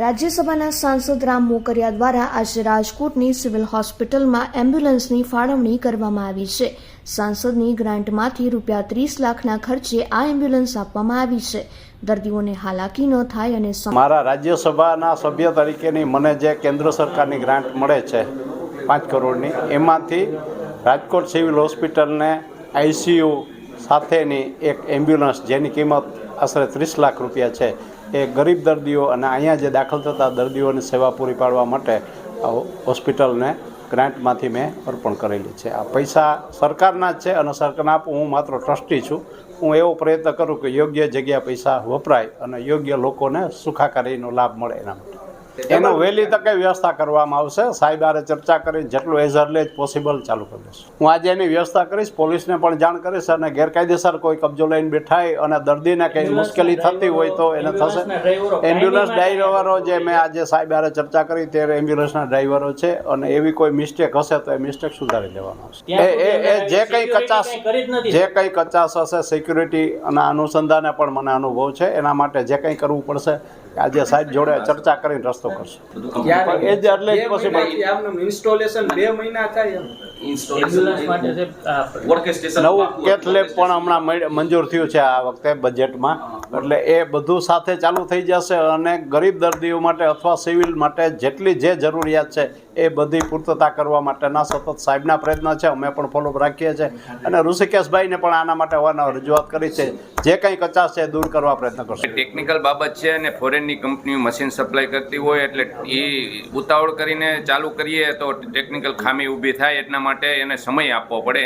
રાજ્યસભાના સાંસદ રામ મોકરિયા દ્વારા આજે રાજકોટની સિવિલ હોસ્પિટલમાં એમ્બ્યુલન્સની ફાળવણી કરવામાં આવી છે. સાંસદની ગ્રાન્ટમાંથી રૂપિયા ત્રીસ લાખના ખર્ચે આ એમ્બ્યુલન્સ આપવામાં આવી છે. દર્દીઓને હાલાકી ન થાય અને મારા રાજ્યસભાના સભ્ય તરીકેની મને જે કેન્દ્ર સરકારની ગ્રાન્ટ મળે છે પાંચ કરોડની, એમાંથી રાજકોટ સિવિલ હોસ્પિટલને આઈસીયુ સાથેની એક એમ્બ્યુલન્સ જેની કિંમત આશરે ત્રીસ લાખ રૂપિયા છે, એ ગરીબ દર્દીઓ અને અહીંયા જે દાખલ થતા દર્દીઓની સેવા પૂરી પાડવા માટે હોસ્પિટલને ગ્રાન્ટમાંથી મેં અર્પણ કરેલી છે. આ પૈસા સરકારના જ છે અને સરકારના હું માત્ર ટ્રસ્ટી છું. હું એવો પ્રયત્ન કરું કે યોગ્ય જગ્યા પૈસા વપરાય અને યોગ્ય લોકોને સુખાકારીનો લાભ મળે એના માટે. એનો વહેલી તકે વ્યવસ્થા કરવામાં આવશે. સાહેબ આરે ચર્ચા કરીને જેટલું એઝ અર્લી એઝ પોસિબલ ચાલુ કરી દઈશું હું આજે એની વ્યવસ્થા કરીશ પોલીસને પણ જાણ કરીશ અને ગેરકાયદેસર કોઈ કબજો લઈને બેઠાય અને દર્દીને કંઈ મુશ્કેલી થતી હોય તો એને થશે. એમ્બ્યુલન્સ ડ્રાઈવરો જે મેં આજે સાહેબ આરે ચર્ચા કરી ત્યારે એમ્બ્યુલન્સના ડ્રાઈવરો છે અને એવી કોઈ મિસ્ટેક હશે તો એ મિસ્ટેક સુધારી લેવામાં આવશે. એ એ એ જે કંઈ કચાશ જે કંઈ કચાશ હશે સિક્યુરિટી અને અનુસંધાને પણ મને અનુભવ છે. એના માટે જે કંઈ કરવું પડશે આજે સાહેબ જોડે ચર્ચા કરીને રસ્તો કરશે. ક્યારે? એ જ એટલે આમનું installation બે મહિના થાય એમ. માટે છે ઓર્કેસ્ટ્રેશન નવું કેથલેબ પણ હમણાં મળ- મંજૂર થયું છે આ વખતે બજેટમાં એટલે એ બધું સાથે ચાલુ થઈ જશે અને ગરીબ દર્દીઓ માટે અથવા સિવિલ માટે જેટલી જે જરૂરિયાત છે એ બધી પૂર્તતા કરવા માટેના સતત સાહેબના પ્રયત્ન છે. અમે પણ ફોલોઅપ રાખીએ છીએ. અને ઋષિકેશભાઈને પણ આના માટે અવારનવાર રજૂઆત કરી છે. જે કંઈ કચાશ છે દૂર કરવા પ્રયત્ન કરશે. ટેકનિકલ બાબત છે અને ફોરેનની કંપનીઓ મશીન સપ્લાય કરતી હોય એટલે એ ઉતાવળ કરીને ચાલુ કરીએ તો ટેકનિકલ ખામી ઊભી થાય એટલા માટે એને સમય આપવો પડે.